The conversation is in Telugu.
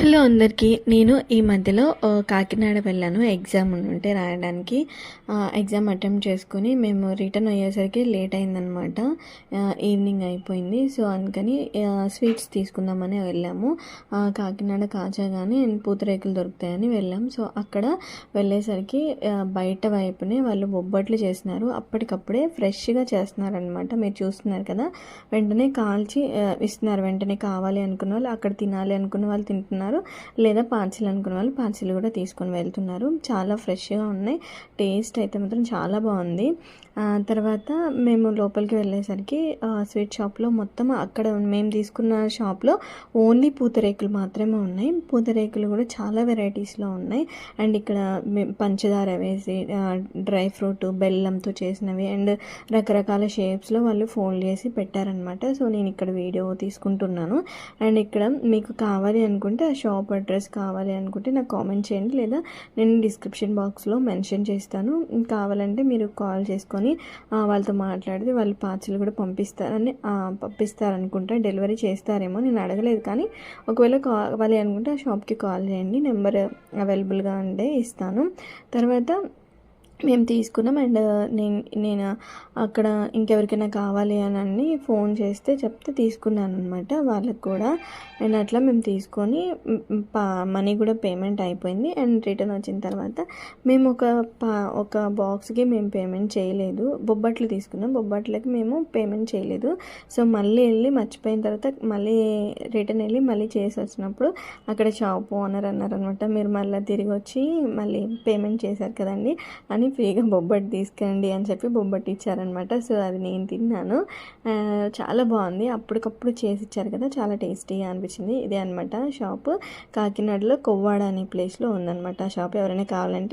హలో అందరికీ. నేను ఈ మధ్యలో కాకినాడ వెళ్ళాను. ఎగ్జామ్ ఉంటే రాయడానికి. ఎగ్జామ్ అటెంప్ట్ చేసుకుని మేము రిటర్న్ అయ్యేసరికి లేట్ అయిందనమాట. ఈవినింగ్ అయిపోయింది. సో అందుకని స్వీట్స్ తీసుకుందామని వెళ్ళాము. కాకినాడ కాజా కానీ పూతరేకులు దొరుకుతాయని వెళ్ళాం. సో అక్కడ వెళ్ళేసరికి బయట వైపునే వాళ్ళు బొబ్బట్లు చేసినారు. అప్పటికప్పుడే ఫ్రెష్గా చేస్తున్నారనమాట. మీరు చూస్తున్నారు కదా. వెంటనే కాల్చి ఇస్తున్నారు. వెంటనే కావాలి అనుకున్న వాళ్ళు అక్కడ తినాలి అనుకున్న వాళ్ళు తింటున్నారు. లేదా పార్సిల్ అనుకున్న వాళ్ళు పార్సిల్ కూడా తీసుకొని వెళ్తున్నారు. చాలా ఫ్రెష్గా ఉన్నాయి. టేస్ట్ అయితే మాత్రం చాలా బాగుంది. తర్వాత మేము లోపలికి వెళ్ళేసరికి స్వీట్ షాప్లో మొత్తం అక్కడ మేము తీసుకున్న షాప్లో ఓన్లీ పూతరేకులు మాత్రమే ఉన్నాయి. పూతరేకులు కూడా చాలా వెరైటీస్లో ఉన్నాయి. అండ్ ఇక్కడ పంచదార వేసి డ్రై ఫ్రూట్ బెల్లంతో చేసినవి అండ్ రకరకాల షేప్స్లో వాళ్ళు ఫోల్డ్ చేసి పెట్టారనమాట సో నేను ఇక్కడ వీడియో తీసుకుంటున్నాను. అండ్ ఇక్కడ మీకు కావాలి అనుకుంటే ఆ షాప్ అడ్రస్ కావాలి అనుకుంటే నాకు కామెంట్ చేయండి. లేదా నేను డిస్క్రిప్షన్ బాక్స్లో మెన్షన్ చేస్తాను. కావాలంటే మీరు కాల్ చేసుకొని వాళ్ళతో మాట్లాడితే వాళ్ళు పార్సిల్ కూడా పంపిస్తారని పంపిస్తారనుకుంటా. డెలివరీ చేస్తారేమో నేను అడగలేదు కానీ ఒకవేళ కావాలి అనుకుంటే ఆ షాప్కి కాల్ చేయండి. నెంబర్ అవైలబుల్గా ఉంటే ఇస్తాను. తర్వాత మేము తీసుకున్నాం. అండ్ నేను నేను అక్కడ ఇంకెవరికైనా కావాలి అని ఫోన్ చేస్తే చెప్తే తీసుకున్నాను అనమాట వాళ్ళకి కూడా. అండ్ అట్లా మేము తీసుకొని పా మనీ కూడా పేమెంట్ అయిపోయింది. అండ్ రిటర్న్ వచ్చిన తర్వాత మేము ఒక పా ఒక బాక్స్కి మేము పేమెంట్ చేయలేదు. బొబ్బట్లు తీసుకున్నాం. బొబ్బట్లకి మేము పేమెంట్ చేయలేదు. సో మళ్ళీ వెళ్ళి మర్చిపోయిన తర్వాత మళ్ళీ రిటర్న్ వెళ్ళి మళ్ళీ చేసి వచ్చినప్పుడు అక్కడ షాప్ ఓనర్ అన్నారనమాట మీరు మళ్ళీ తిరిగి వచ్చి మళ్ళీ పేమెంట్ చేశారు కదండి అని ఫ్రీగా బొబ్బట్టు తీసుకురండి అని చెప్పి బొబ్బట్ ఇచ్చారనమాట. సో అది నేను తిన్నాను. ఆ, చాలా బాగుంది. అప్పటికప్పుడు చేసి ఇచ్చారు కదా చాలా టేస్టీగా అనిపించింది. ఇదే అనమాట షాప్. కాకినాడలో కొవ్వాడ అనే ప్లేస్లో ఉందన్నమాట ఆ షాప్. ఎవరైనా కావాలంటే